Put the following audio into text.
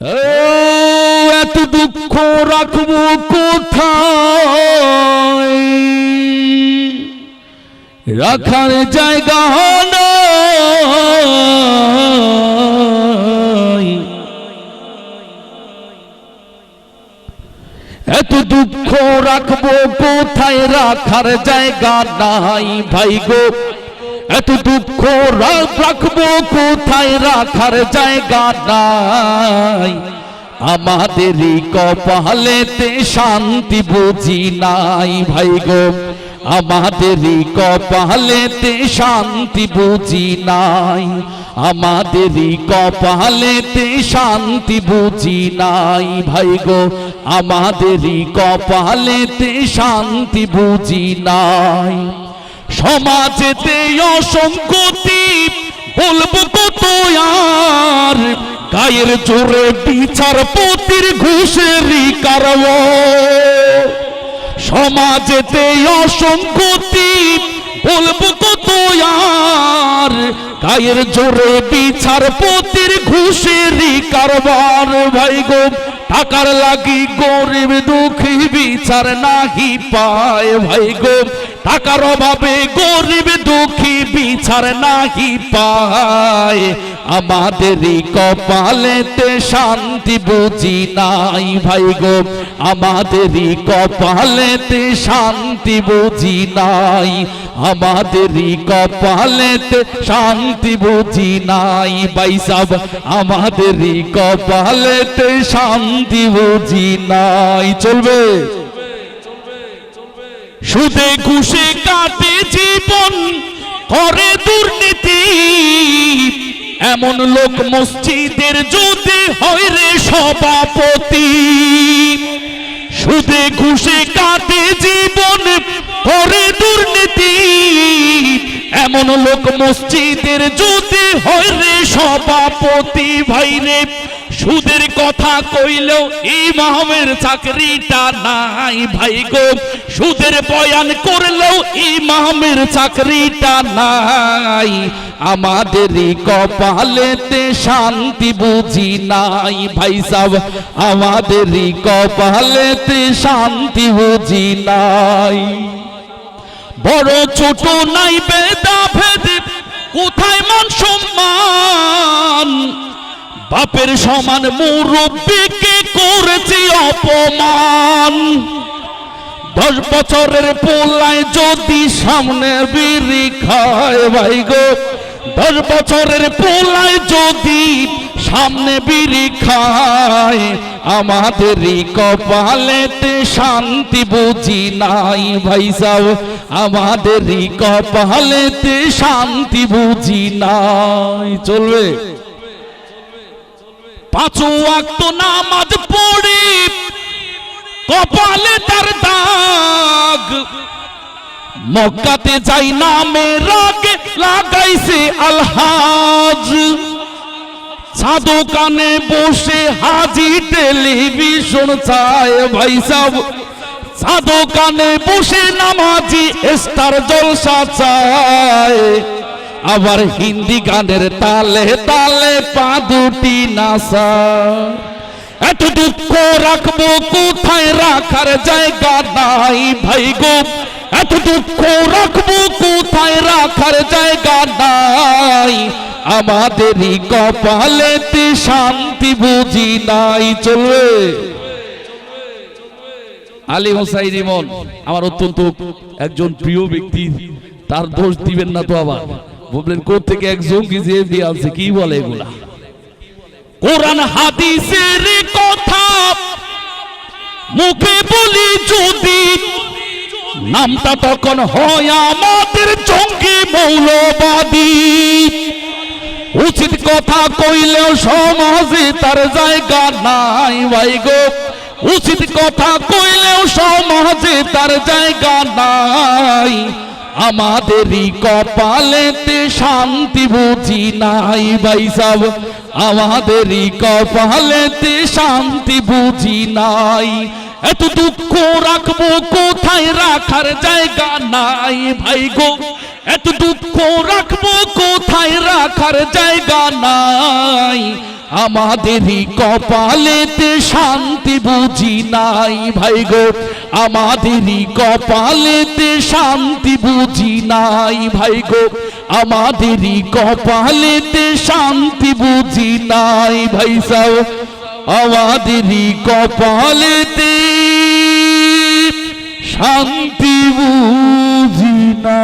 এত দুঃখ রাখব কোথায়? রাখার জায়গা নাই। এত দুঃখ রাখব কোথায়? রাখার জায়গা নাই ভাই গো। এত দুঃখ রাখব, কোথায় রাখার জায়গা নাই? আমাদেরই কপালেতে শান্তি বুঝি নাই, ভাই গো। আমাদেরই কপালেতে শান্তি বুঝি নাই আমাদেরই কপালেতে শান্তি বুঝি নাই, ভাই গো। আমাদেরই কপালেতে শান্তি বুঝি নাই। সমাজেতে অসংগতি বলব কত আর গায়ের জোরে বিচার পতির ঘুষেরই কারণ সমাজেতে অসংগতি বলব কত আর গায়ের জোরে বিচার পতির ঘুষেরই কারবার। ভাই গো, টাকার লাগি গরিব দুঃখী বিচার নাহি পায়। ভাই গো টাকার অভাবে গরিব দুঃখী বিচার নাহি পায়। আমাদেরই কপালেতে শান্তি বুঝি নাই ভাই গো। আমাদেরই কপালেতে শান্তি বুঝি নাই। আমাদেরই কপালেতে শান্তি বুঝি নাই ভাই বাইসাব আমাদেরই কপালেতে শান্তি বুঝি নাই। চলবে। সুদে ঘুষে কাটে জীবন, করে দুর্নীতি। এমন লোক মসজিদের যদি হয় রে সভাপতি। সুদে ঘুষে কাটে জীবন, করে দুর্নীতি। এমন লোক মসজিদের যদি হয় রে সভাপতি ভাই রে, সুদের কথা কইলেও ইমামের চাকরিটা নাই ভাই গো। সুদের বয়ান করলেও ইমামের চাকরিটা নাই। আমাদেরই কপালেতে শান্তি বুঝি নাই ভাই সাব। আমাদেরই কপালেতে শান্তি বুঝি নাই। বড় ছোট নাই বেদা ভেদ কোথায় মান সম্মান? বাপের সমান মুরব্বীকে করেছি অপমান? দশ বছরের পোলায় যদি সামনে বিড়ি খায়, ভাই গো। দশ বছরের পোলায় যদি সামনে বিড়ি খায় আমাদেরই কপালেতে শান্তি বুঝি নাই ভাই সাহ আমাদেরই কপালেতে শান্তি বুঝি নাই। চলবে। পাঁচু ওয়াক্ত নামাজ পড়ি। কপালে তার দাগ। মক্কাতে যাই নামে রাগে লাগাইছে আলহাজ। সাধু কানে বসে হাজি টেলিভিশন চায় ভাই সাহ সাধু কানে বসে নামাজি স্টার জলসা চায়। আবার হিন্দি গানের তালে তালে পা দুটি নাসা এত দুঃখ রাখব কোথায় রাখার জায়গা নাই ভাই গো। এত দুঃখ রাখব কোথায় রাখার জায়গা নাই। আমাদেরই কপালেতে শান্তি বুঝি নাই, চলবে? আলী হোসাইন ইমন, আমার অত্যন্ত একজন প্রিয় ব্যক্তি, তার দোষ দিবেন না তো আবার। বললেন কোথ থেকে এক জঙ্গি যে দিয়ে আনছে, কি বলে এগুলা? কোরআন হাদিসের কথা মুখে বলি যদি নামটা তখন হয় আমাদের জঙ্গি মৌলবাদী। উচিত কথা কইলেও সমাজে তার জায়গা নাই, ভাই গো। উচিত কথা কইলেও সমাজে তার জায়গা নাই। আমাদেরই কপালেতে শান্তি বুঝি নাই, ভাই সাব। আমাদেরই কপালেতে শান্তি বুঝি নাই। এত দুঃখ রাখব কোথায়? রাখার জায়গা নাই, ভাই গো। এত দুঃখ রাখব, কোথায় রাখার জায়গা নাই? আমাদেরই কপালেতে শান্তি বুঝি নাই, ভাই গো। আমাদেরই কপালেতে শান্তি বুঝি নাই, ভাই গো। আমাদেরই কপালেতে শান্তি বুঝি নাই, ভাই সাও আমাদেরই কপালেতে শান্তি বুঝি না